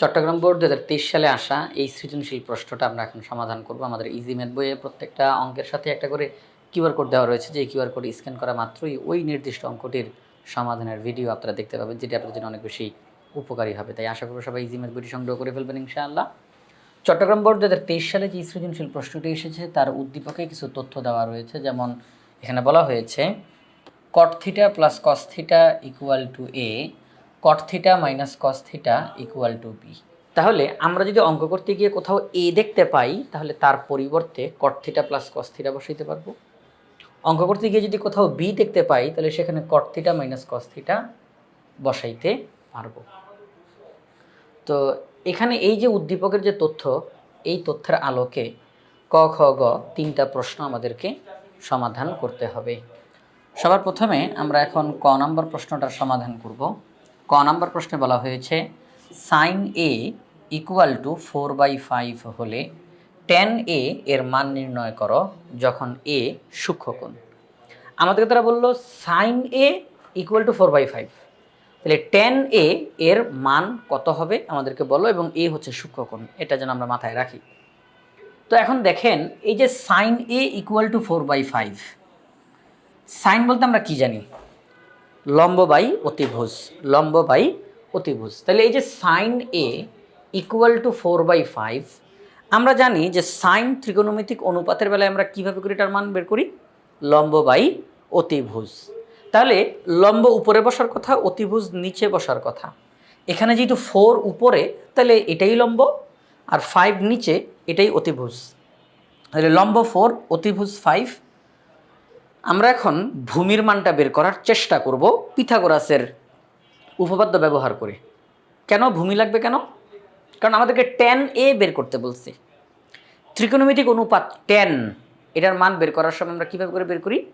Chittagong board দু হাজার তেইশ সালে আসা এই সৃজনশীল প্রশ্নটা আমরা এখন সমাধান করব। আমাদের ইজি ম্যাথ বইয়ে প্রত্যেকটা অঙ্কের সাথে একটা করে কিউআর কোড দেওয়া রয়েছে। যে কিউআর কোড স্ক্যান করা মাত্রই ওই নির্দিষ্ট অঙ্কটির সমাধানের ভিডিও আপনারা দেখতে পাবেন, যেটি আপনাদের জন্য অনেক বেশি উপকারী হবে। তাই আশা করব সবাই ইজি ম্যাথ বইটি সংগ্রহ করে ফেলবেন ইনশাআল্লাহ। চট্টগ্রাম বোর্ড দু হাজার তেইশ সালে যে সৃজনশীল প্রশ্নটি এসেছে, তার উদ্দীপকে কিছু তথ্য দেওয়া রয়েছে। যেমন এখানে বলা হয়েছে cot theta plus cos theta equal to A cot theta minus cos theta equal to B তাহলে আমরা যদি অঙ্ক করতে গিয়ে কোথাও এ দেখতে পাই, তাহলে তার পরিবর্তে cot theta plus cos theta বসাইতে পারব। অঙ্ক করতে গিয়ে যদি কোথাও বি দেখতে পাই, তাহলে সেখানে cot theta minus cos theta বসাইতে পারব। তো এখানে এই যে উদ্দীপকের যে তথ্য, এই তথ্যের আলোকে ক, খ, গ তিনটা প্রশ্ন আমাদেরকে সমাধান করতে হবে। সবার প্রথমে আমরা এখন ক নম্বর প্রশ্নটার সমাধান করব। ক নম্বর প্রশ্নে বলা হয়েছে sine A equal to four by five হলে টেন এ এর মান নির্ণয় করো যখন এ সূক্ষ্মকোণ। আমাদেরকে তারা বলল sine A equal to four by five তাহলে টেন এ এর মান কত হবে আমাদেরকে বলো, এবং এ হচ্ছে সূক্ষ্মকোণ, এটা যেন আমরা মাথায় রাখি। তো এখন দেখেন, এই যে sine A equal to four by five sine বলতে আমরা কি জানি? লম্ব বাই অতিভুজ লম্ব বাই অতিভুজ। তাহলে এই যে sine A equal to four by five আমরা জানি যে সাইন ত্রিকোণমিতিক অনুপাতের বেলায় আমরা কীভাবে করি এটার মান বের করি? লম্ব বাই অতিভুজ। তাহলে লম্ব উপরে বসার কথা, অতিভুজ নিচে বসার কথা। এখানে যেহেতু ফোর উপরে, তাহলে এটাই লম্ব, আর ফাইভ নিচে, এটাই অতিভুজ। তাহলে লম্ব ফোর অতিভুজ ফাইভ আমরা এখন ভূমির মানটা বের করার চেষ্টা করব পিথাগোরাসের উপপাদ্য ব্যবহার করে। কেন ভূমি লাগবে কেন? কারণ আমাদেরকে টেন এ বের করতে বলছে। ত্রিকোণমিতিক অনুপাত টেন এটার মান বের করার সময় আমরা কীভাবে করে বের করি?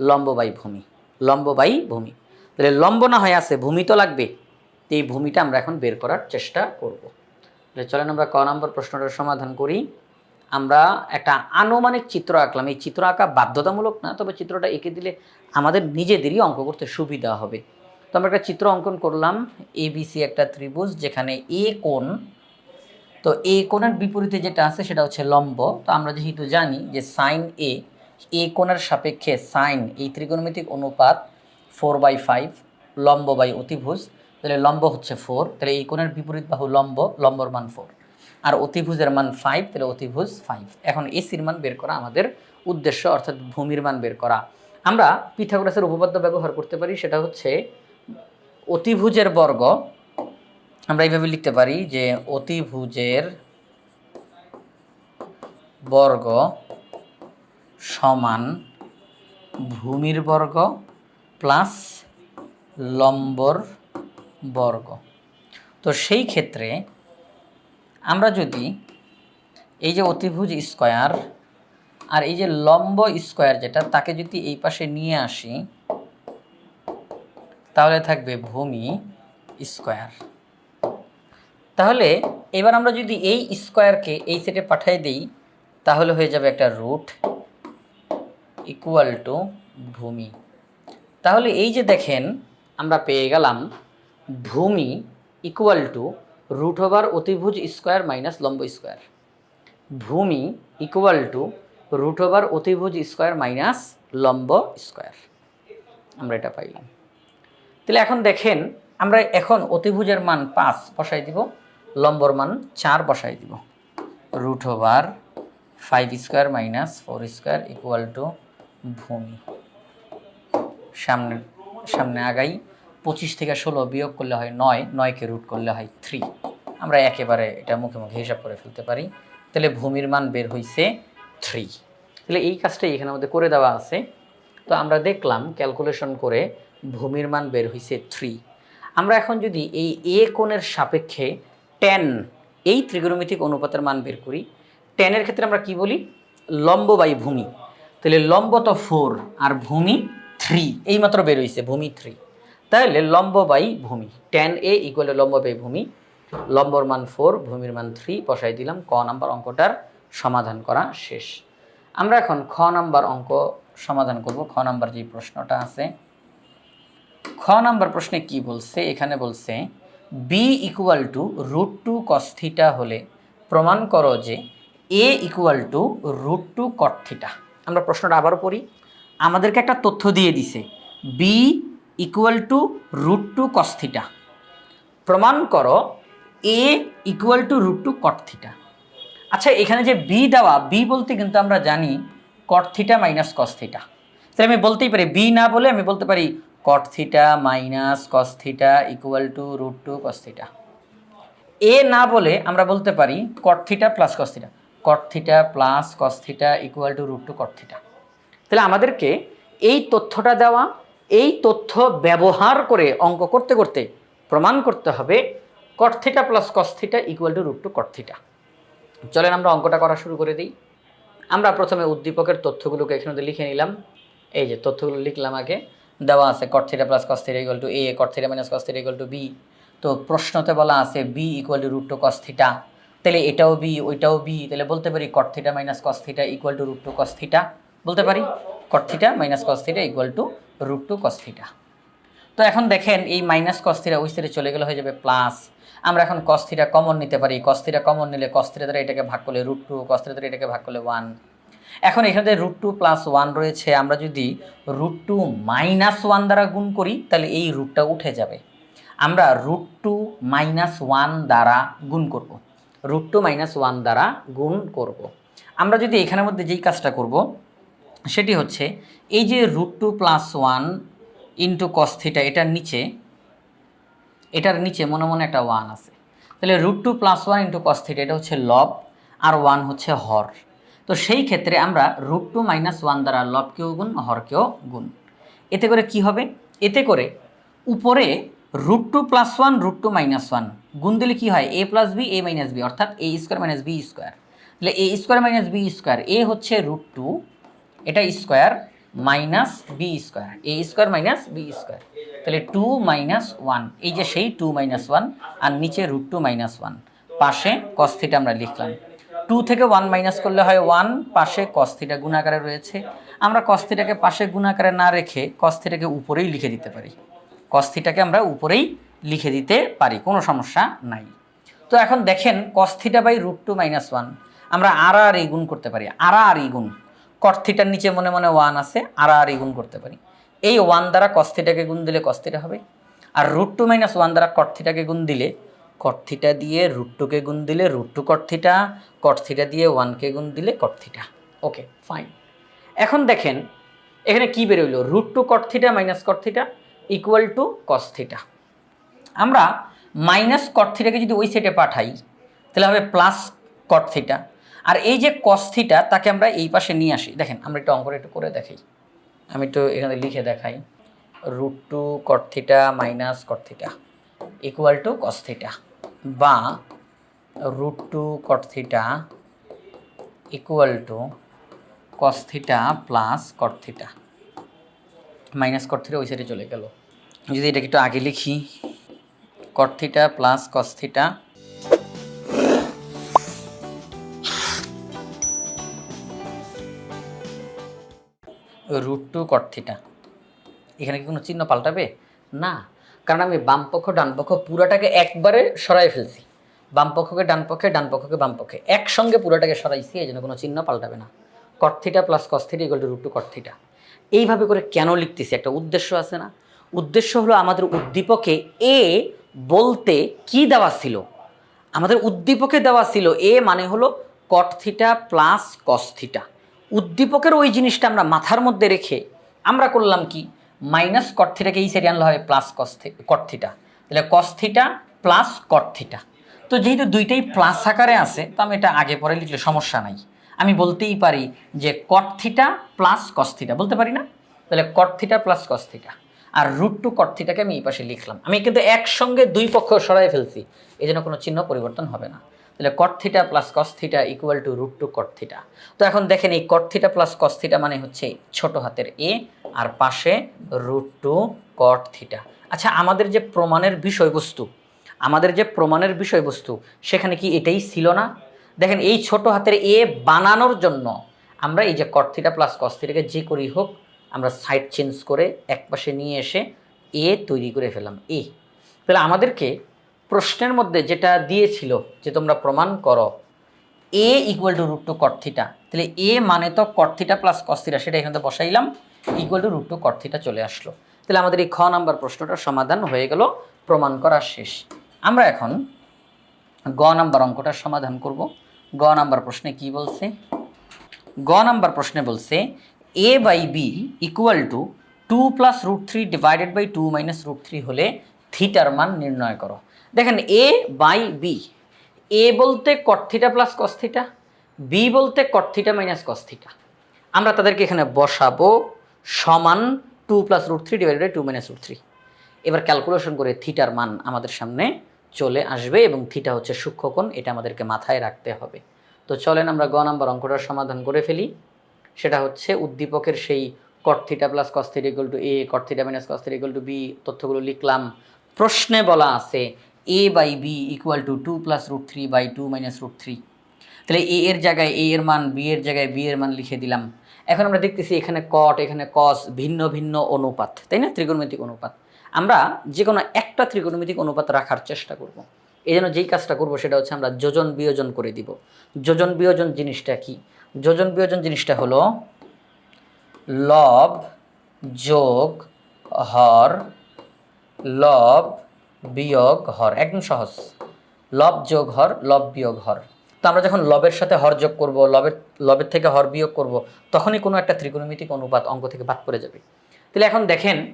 লম্ব বাই ভূমি। লম্ব বাই ভূমি। তাহলে লম্ব না হয়ে আছে, ভূমি তো লাগবে। এই ভূমিটা আমরা এখন বের করার চেষ্টা করব। তাহলে চলেন আমরা ক নম্বর প্রশ্নটার সমাধান করি। আমরা একটা আনুমানিক চিত্র আঁকলাম। এই চিত্র আঁকা বাধ্যতামূলক না, তবে চিত্রটা এঁকে দিলে আমাদের নিজেদেরই অঙ্ক করতে সুবিধা হবে। তো আমরা একটা চিত্র অঙ্কন করলাম এবিসি একটা ত্রিভুজ যেখানে এ কোণ, তো এ কোণের বিপরীতে যেটা আছে সেটা হচ্ছে লম্ব। তো আমরা যেহেতু জানি যে সাইন এ এ কোণের সাপেক্ষে সাইন এই ত্রিকোণমিতিক অনুপাত ফোর বাই ফাইভ লম্ব বাই অতিভুজ, তাহলে লম্ব হচ্ছে ফোর তাহলে এই কোণের বিপরীত বাহু লম্ব, লম্বর মান ফোর আর অতিভুজের মান ফাইভ তাহলে অতিভুজ ফাইভ এখন এসির মান বের করা আমাদের উদ্দেশ্য, অর্থাৎ ভূমির মান বের করা। আমরা পিথাগোরাসের উপপাদ্য ব্যবহার করতে পারি, সেটা হচ্ছে অতিভুজের বর্গ। আমরা এইভাবে লিখতে পারি যে অতিভুজের বর্গ সমান ভূমির বর্গ প্লাস লম্বর বর্গ। তো সেই ক্ষেত্রে আমরা যদি এই যে অতিভুজ স্কোয়ার আর এই যে লম্ব স্কোয়ার যেটা, তাকে যদি এই পাশে নিয়ে আসি, তাহলে থাকবে ভূমি স্কোয়ার। তাহলে এবার আমরা যদি এই স্কোয়ারকে এই সেটে পাঠিয়ে দিই, তাহলে হয়ে যাবে একটা রুট ইকুয়াল টু ভূমি। তাহলে এই যে দেখেন, আমরা পেয়ে গেলাম ভূমি ইকুয়াল টু রুট ওভার অতিভুজ স্কোয়ার মাইনাস লম্ব স্কোয়ার ভূমি ইকুয়াল টু রুট ওভার অতিভুজ স্কোয়ার মাইনাস লম্ব স্কোয়ার আমরা এটা পাইলাম। তাহলে এখন দেখেন, আমরা এখন অতিভুজের মান পাঁচ বসাই দিব, লম্বর মান চার বসাই দিব। Root over five square minus four square equal to ভূমি। সামনে সামনে আগাই। পঁচিশ থেকে ষোলো বিয়োগ করলে হয় নয়, নয়কে রুট করলে হয় থ্রি আমরা একেবারে এটা মুখে মুখে হিসাব করে ফেলতে পারি। তাহলে ভূমির মান বের হইছে থ্রি তাহলে এই কাজটাই এখানে আমাদের করে দেওয়া আছে। তো আমরা দেখলাম ক্যালকুলেশন করে ভূমির মান বের হইছে থ্রি আমরা এখন যদি এই এ কোণের সাপেক্ষে টেন এই ত্রিগোণমিতিক অনুপাতের মান বের করি টেনের ক্ষেত্রে আমরা কি বলি? লম্ব বাই ভূমি। তাহলে লম্ব তো ফোর আর ভূমি থ্রি এই মাত্র বের হইছে, ভূমি থ্রি তাহলে লম্ব বাই ভূমি টেন এ ইকুয়াল লম্ব বাই ভূমি, লম্বর মান ফোর ভূমির মান থ্রি বসাই দিলাম, ক নাম্বার অঙ্কটার সমাধান করা শেষ। আমরা এখন খ নাম্বার অঙ্ক সমাধান করব। খ নাম্বার যে প্রশ্নটা আছে, খ নাম্বার প্রশ্নে কি বলছে? এখানে বলছে B equal to root two cos theta হলে প্রমাণ করো যে A equal to root two cot theta আমরা প্রশ্নটা আবারও পড়ি। আমাদেরকে একটা তথ্য দিয়ে দিছে। B equal to root two cos theta প্রমাণ করো A equal to root two cot theta আচ্ছা এখানে যে বি দেওয়া বি বলতে কিন্তু আমরা জানি কর্থিটা মাইনাস কস্থিটা তাহলে আমি বলতেই পারি বি না বলে আমি বলতে পারি cot theta minus cos theta equal to root two cot theta এ না বলে আমরা বলতে পারি cot theta plus cos theta cot theta plus cos theta equal to root two cot theta তাহলে আমাদেরকে এই তথ্যটা দেওয়া এই তথ্য ব্যবহার করে অঙ্ক করতে করতে প্রমাণ করতে হবে cot theta plus cos theta equal to root two cot theta চলেন আমরা অঙ্কটা করা শুরু করে দিই। আমরা প্রথমে উদ্দীপকের তথ্যগুলোকে এখানে লিখে নিলাম। এই যে তথ্যগুলো লিখলাম আগে, দেওয়া আছে cot theta plus cos theta equal to A cot theta minus cos theta equal to B তো প্রশ্নতে বলা আছে B equal to root two cos theta তাহলে এটাও বি ওইটাও বি তাহলে বলতে পারি cot theta minus cos theta equal to root two cos theta বলতে পারি? Cot theta minus cos theta equal to root two cos theta তো এখন দেখেন এই মাইনাস কস্থিরা ওই সাইডে চলে গেলে হয়ে যাবে প্লাস আমরা এখন কস্থিরা কমন নিতে পারি। কস্থিরা কমন নিলে কস্থিরা দ্বারা এটাকে ভাগ করলে রুট টু কস্থিরা দ্বারা এটাকে ভাগ করলে ওয়ান এখন এখানে রুট টু প্লাস ওয়ান রয়েছে। আমরা যদি রুট টু মাইনাস ওয়ান দ্বারা গুণ করি, তাহলে এই রুটটা উঠে যাবে। আমরা রুট টু মাইনাস ওয়ান দ্বারা গুণ করব। রুট টু মাইনাস ওয়ান দ্বারা গুণ করব। আমরা যদি এখানের মধ্যে যেই কাজটা করব সেটি হচ্ছে এই যে root two plus one into cos theta এটার নিচে এটার নিচে মনে মনে একটা ওয়ান আছে। তাহলে root two plus one into cos theta এটা হচ্ছে লব আর ওয়ান হচ্ছে হর। তো সেই ক্ষেত্রে আমরা রুট টু মাইনাস ওয়ান দ্বারা লবকেও গুণ, হরকেও গুণ। এতে করে কি হবে? এতে করে উপরে root two plus one, root two minus one গুণ দিলে কী হয়? A plus B, A minus B, অর্থাৎ A square minus B square. তাহলে A square minus B square, A হচ্ছে রুট টু এটা square minus B square A square minus B square. তাহলে two minus one এই যে সেই two minus one আর নিচে root two minus one পাশে কস্থিটা আমরা লিখলাম। টু থেকে ওয়ান মাইনাস করলে হয় ওয়ান পাশে কস্থিটা গুণাকারে রয়েছে। আমরা কস্থিটাকে পাশে গুণাকারে না রেখে কস্থিটাকে উপরেই লিখে দিতে পারি। কস্থিটাকে আমরা উপরেই লিখে দিতে পারি, কোনো সমস্যা নাই। তো এখন দেখেন cos theta by root two minus one আমরা আর আর এই গুণ করতে পারি। আর আর এই গুণ। কর্থিটার নিচে মনে মনে ওয়ান আছে আর আর এই গুণ করতে পারি। এই ওয়ান দ্বারা কস্থিটাকে গুণ দিলে কস্থিটা হবে। আর রুট টু মাইনাস ওয়ান দ্বারা কর্থিটাকে গুণ দিলে কর্থিটা দিয়ে রুট টুকে গুণ দিলে রুট টু কর্থিটা কর্থিটা দিয়ে ওয়ানকে গুণ দিলে কর্থিটা ওকে ফাইন এখন দেখেন, এখানে কি বেরোইলো root two cot theta minus cot theta equal to cos theta আমরা মাইনাস কর্থিটাকে যদি ওই সাইডে পাঠাই, তাহলে হবে প্লাস কর্থিটা আর এই যে কস্থিটা, তাকে আমরা এই পাশে নিয়ে আসি। দেখেন, আমরা একটু অঙ্কটা একটু করে দেখাই। আমি একটু এখানে লিখে দেখাই। Root two cot theta minus cot theta equal to cos theta বা root two cot theta equal to cos theta plus cot theta minus cot theta ওই সাইডে চলে গেল। যদি এটাকে একটু আগে লিখি cot theta plus cos theta root two cot theta এখানে কি কোনো চিহ্ন পাল্টাবে? না। কারণ আমি বাম পক্ষ, ডান পক্ষ পুরোটাকে একবারে সরাই ফেলছি। বাম পক্ষকে ডান পক্ষে, ডান পক্ষকে বাম পক্ষে। একসঙ্গে পুরোটাকে সরাইছি, এই জন্য কোনো চিহ্ন পাল্টাবে না। Cot theta plus cos theta equal to root two cot theta এইভাবে করে কেন লিখতেছি? একটা উদ্দেশ্য আছে না? উদ্দেশ্য হলো আমাদের উদ্দীপকে এ বলতে কি দেওয়া ছিল? আমাদের উদ্দীপকে দেওয়া ছিল এ মানে হলো cot theta plus cos theta উদ্দীপকের ওই জিনিসটা আমরা মাথার মধ্যে রেখে আমরা করলাম কি? মাইনাস কট থিটাকে এই সাইডে আনলে হবে প্লাস কস কর্থিটা তাহলে কস্থিটা প্লাস কর্থিটা তো যেহেতু দুইটাই প্লাস আকারে আছে, তো আমি এটা আগে পরে লিখলে সমস্যা নাই। আমি বলতেই পারি যে কর্থিটা প্লাস কস্থিটা বলতে পারি না? তাহলে cot theta plus cos theta আর রুট টু কর্থিটাকে আমি এই পাশে লিখলাম। আমি কিন্তু একসঙ্গে দুই পক্ষ সরাই ফেলছি। এই জন্য কোনো চিহ্ন পরিবর্তন হবে না। তাহলে cot theta plus cos theta equal to root two cot theta তো এখন দেখেন এই cot theta plus cos theta মানে হচ্ছে ছোট হাতের এ আর পাশে রুট টু কট থিটা আচ্ছা আমাদের যে প্রমাণের বিষয়বস্তু, আমাদের যে প্রমাণের বিষয়বস্তু, সেখানে কি এটাই ছিল না? দেখেন এই ছোট হাতের এ বানানোর জন্য আমরা এই যে কট থিটা প্লাস কস থিটাকে যে করি হোক, আমরা সাইড চেঞ্জ করে এক পাশে নিয়ে এসে এ তৈরি করে ফেলাম এ তাহলে আমাদেরকে প্রশ্নের মধ্যে যেটা দিয়েছিল যে তোমরা প্রমাণ করো A equal to root two cot theta তাহলে এ মানে তো cot theta plus cos theta সেটা এখানে বসাইলাম equal to root two cot theta চলে আসলো। তাহলে আমাদের এই খ নাম্বার প্রশ্নটার সমাধান হয়ে গেল, প্রমাণ করা শেষ। আমরা এখন গ নাম্বার অঙ্কটার সমাধান করব। গ নাম্বার প্রশ্নে কি বলছে? গ নাম্বার প্রশ্নে বলছে A by B equal to two plus root three divided by two minus root three হলে থিটার মান নির্ণয় করো। দেখেন এ বাই বি এ বলতে কর্থিটা প্লাস কস্থিটা বি বলতে কর্থিটা মাইনাস কস্থিটা আমরা তাদেরকে এখানে বসাবো সমান two plus root three divided two minus root three এবার ক্যালকুলেশন করে থিটার মান আমাদের সামনে চলে আসবে এবং থিটা হচ্ছে সূক্ষ্মকোণ এটা আমাদেরকে মাথায় রাখতে হবে। তো চলেন আমরা গ নাম্বার অঙ্কটার সমাধান করে ফেলি। সেটা হচ্ছে উদ্দীপকের সেই cot theta plus cos theta equal to A cot theta minus cos theta equal to B তথ্যগুলো লিখলাম। প্রশ্নে বলা আছে A by B equal to two plus root three by two minus root three তাহলে এ এর জায়গায় এ এর মান বি এর জায়গায় বি এর মান লিখে দিলাম। এখন আমরা দেখতেছি এখানে কট এখানে কস ভিন্ন ভিন্ন অনুপাত, তাই না? ত্রিকোণমিতিক অনুপাত। আমরা যে কোনো একটা ত্রিকোণমিতিক অনুপাত রাখার চেষ্টা করব। এই জন্য যেই কাজটা করব সেটা হচ্ছে আমরা যোজন বিয়োজন করে দিব। যোজন বিয়োজন জিনিসটা কি? যোজন বিয়োজন জিনিসটা হলো লব যোগ হর লব বিয়োগ হর, একদম সহজ। লব যোগ হর, লব বিয়োগ হর। তো আমরা যখন লবের সাথে হর যোগ করব, লবের লবের থেকে হর বিয়োগ করব, তখনই কোনো একটা ত্রিকোণমিতিক অনুপাত অঙ্ক থেকে বাদ পড়ে যাবে। তাহলে এখন দেখেন,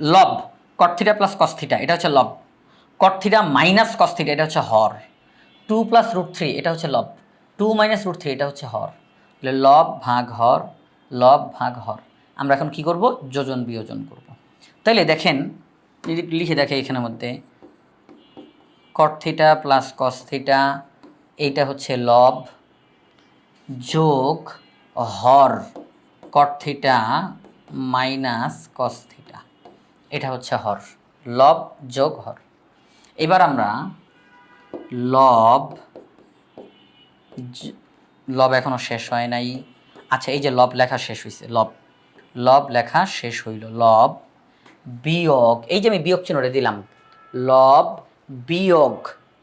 লব কর্থিটা প্লাস কস্থিটা এটা হচ্ছে লব। কর্থিটা মাইনাস কস্থিটা এটা হচ্ছে হর। টু প্লাস রুট থ্রি এটা হচ্ছে লব। টু মাইনাস রুট থ্রি এটা হচ্ছে হর। তাহলে লব ভাগ হর, লব ভাগ হর। আমরা এখন কি করব? যোজন বিয়োজন করব। তাইলে দেখেন যদি লিখে দেখে এখানের মধ্যে। কর্থিটা প্লাস কস্থিটা এইটা হচ্ছে লব যোগ হর কর্থিটা মাইনাস কস্থিটা এটা হচ্ছে হর লব যোগ হর। এবার আমরা লব লব এখনও শেষ হয় নাই। আচ্ছা এই যে লব লেখা শেষ হয়েছে লব লব লেখা শেষ হইল লব বিয়োগ, এই যে আমি বিয়োগ চিহ্নটা দিলাম, লব বিয়োগ,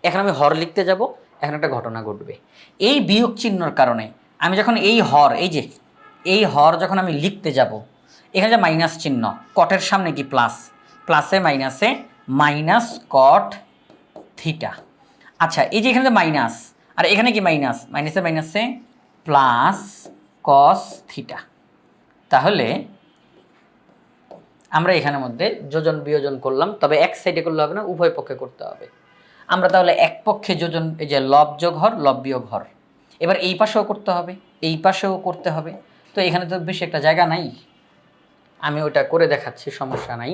এখন আমি হর লিখতে যাব, এখন একটা ঘটনা ঘটবে। এই বিয়োগ চিহ্নর কারণে আমি যখন এই হর, এই যে, এই হর যখন আমি লিখতে যাব, এখানে যে মাইনাস চিহ্ন কটের সামনে কি প্লাস প্লাসে মাইনাসে মাইনাস কট থিটা আচ্ছা এই যে এখানে যে মাইনাস আর এখানে কি মাইনাস মাইনাসে মাইনাসে প্লাস কস থিটা তাহলে আমরা এখানের মধ্যে যোজন বিয়োজন করলাম, তবে এক সাইডে করলে হবে না, উভয় পক্ষে করতে হবে। আমরা তাহলে এক পক্ষে যোজন, এই যে লব যোগ হর, লব বিয়োগ হর। এবার এই পাশেও করতে হবে, এই পাশেও করতে হবে। তো এখানে তো বেশি একটা জায়গা নাই। আমি ওটা করে দেখাচ্ছি, সমস্যা নাই।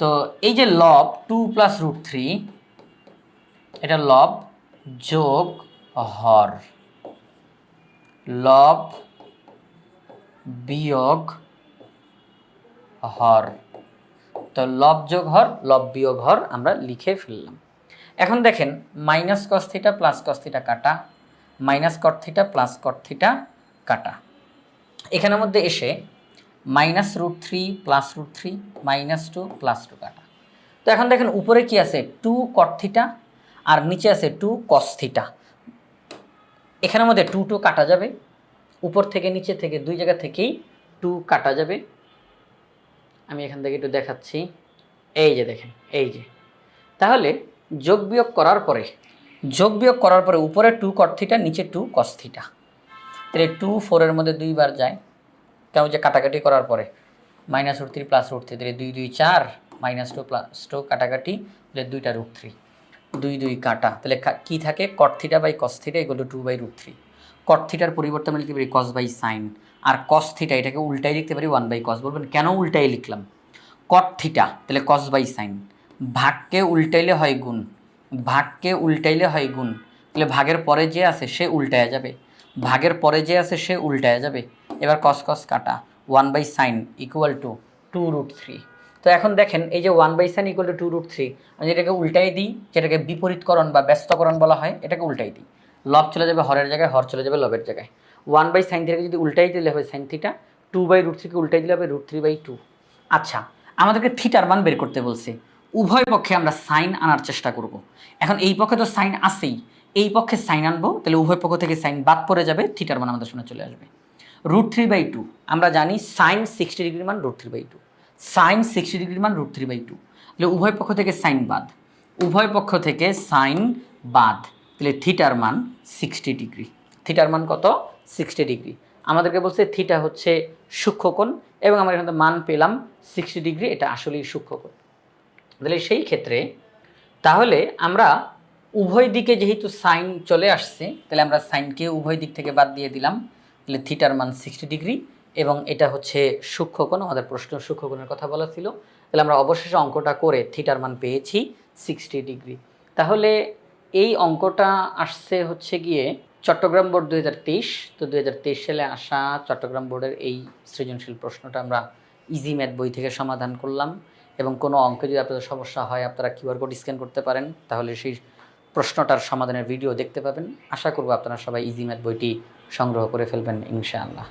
তো এই যে লব টু প্লাস রুট থ্রি এটা লব যোগ হর। লব বিয়োগ হর। তো লব যোগ হর, লব বিয়োগ হর আমরা লিখে ফেললাম। এখন দেখেন মাইনাস কস্থিটা প্লাস কস্থিটা কাটা মাইনাস কর্থিটা প্লাস কর্থিটা কাটা। এখানের মধ্যে এসে minus root three plus root three minus two plus two কাটা। তো এখন দেখেন, উপরে কি আছে? টু কর্থিটা আর নিচে আছে টু কস্থিটা এখানের মধ্যে টু টু কাটা যাবে। উপর থেকে নিচে থেকে দুই জায়গা থেকেই টু কাটা যাবে। আমি এখান থেকে একটু দেখাচ্ছি। এই যে দেখেন, এই যে। তাহলে যোগ বিয়োগ করার পরে, যোগ বিয়োগ করার পরে উপরে টু কর্থিটা নিচে টু কস্থিটা তাহলে টু ফোরের মধ্যে দুইবার যায়। কেমন যে কাটাকাটি করার পরে minus root three plus root three তাহলে দুই দুই চার মাইনাস টু প্লাস টু কাটাকাটি, তাহলে দুইটা রুট থ্রি দুই দুই কাটা, তাহলে কী থাকে? Cot theta by cos theta এগুলো টু বাই রুট থ্রি কর্থিটার পরিবর্তে আমি লিখতে পারি কস বাই সাইন আর কস থিটা এটাকে উল্টাই লিখতে পারি ওয়ান বাই কস বলবেন কেন উল্টাই লিখলাম? কট থিটা তাহলে কস বাই সাইন ভাগকে উল্টাইলে হয় গুণ, ভাগকে উল্টাইলে হয় গুণ। তাহলে ভাগের পরে যে আছে সে উল্টায়া যাবে। ভাগের পরে যে আছে সে উল্টায়া যাবে। এবার কস কস কাটা one by sine equal to two root three তো এখন দেখেন, এই যে one by sine equal to two root three আমি যেটাকে উল্টাই দিই, যেটাকে বিপরীতকরণ বা ব্যস্তকরণ বলা হয়, এটাকে উল্টাই দিই। লব চলে যাবে হরের জায়গায়, হর চলে যাবে লবের জায়গায়। ওয়ান বাই সাইন থ্রিকে যদি উল্টাই দিলে হবে sine theta two by root থ্রিকে উল্টাই দিলে হবে রুট থ্রি বাই টু আচ্ছা আমাদেরকে থিটার মান বের করতে বলছে। উভয় পক্ষে আমরা সাইন আনার চেষ্টা করব। এখন এই পক্ষে তো সাইন আসেই এই পক্ষে সাইন আনব, তাহলে উভয় পক্ষ থেকে সাইন বাদ পড়ে যাবে থিটার মান আমাদের সামনে চলে আসবে। রুট থ্রি বাই টু আমরা জানি সাইন সিক্সটি ডিগ্রির মান root three by two sine sixty ডিগ্রির মান রুট থ্রি বাই টু তাহলে উভয় পক্ষ থেকে সাইন বাদ। উভয় পক্ষ থেকে সাইন বাদ। তাহলে থিটার মান সিক্সটি ডিগ্রি থিটার মান কত? Sixty degree. আমাদেরকে বলছে থিটা হচ্ছে সূক্ষ্মকোণ এবং আমরা এখানে মান পেলাম সিক্সটি ডিগ্রি, এটা আসলেই সূক্ষ্মকোণ। তাহলে সেই ক্ষেত্রে তাহলে আমরা উভয় দিকে যেহেতু সাইন চলে আসছে, তাহলে আমরা সাইনকে উভয় দিক থেকে বাদ দিয়ে দিলাম। তাহলে থিটার মান সিক্সটি ডিগ্রি এবং এটা হচ্ছে সূক্ষ্মকোণ, আমাদের প্রশ্ন সূক্ষ্মকোণের কথা বলা ছিল। তাহলে আমরা অবশেষে অঙ্কটা করে থিটার মান পেয়েছি সিক্সটি ডিগ্রি। তাহলে এই অঙ্কটা আসছে হচ্ছে গিয়ে চট্টগ্রাম বোর্ড দুই হাজার তেইশ, তো দুই হাজার তেইশ সালে আসা চট্টগ্রাম বোর্ডের এই সৃজনশীল প্রশ্নটা আমরা ইজি ম্যাথ বই থেকে সমাধান করলাম। এবং কোনো অঙ্কে যদি আপনাদের সমস্যা হয়, আপনারা কিউআর কোড স্ক্যান করতে পারেন, তাহলে সেই প্রশ্নটার সমাধানের ভিডিও দেখতে পাবেন। আশা করব আপনারা সবাই ইজি ম্যাথ বইটি সংগ্রহ করে ফেলবেন, ইনশাআল্লাহ।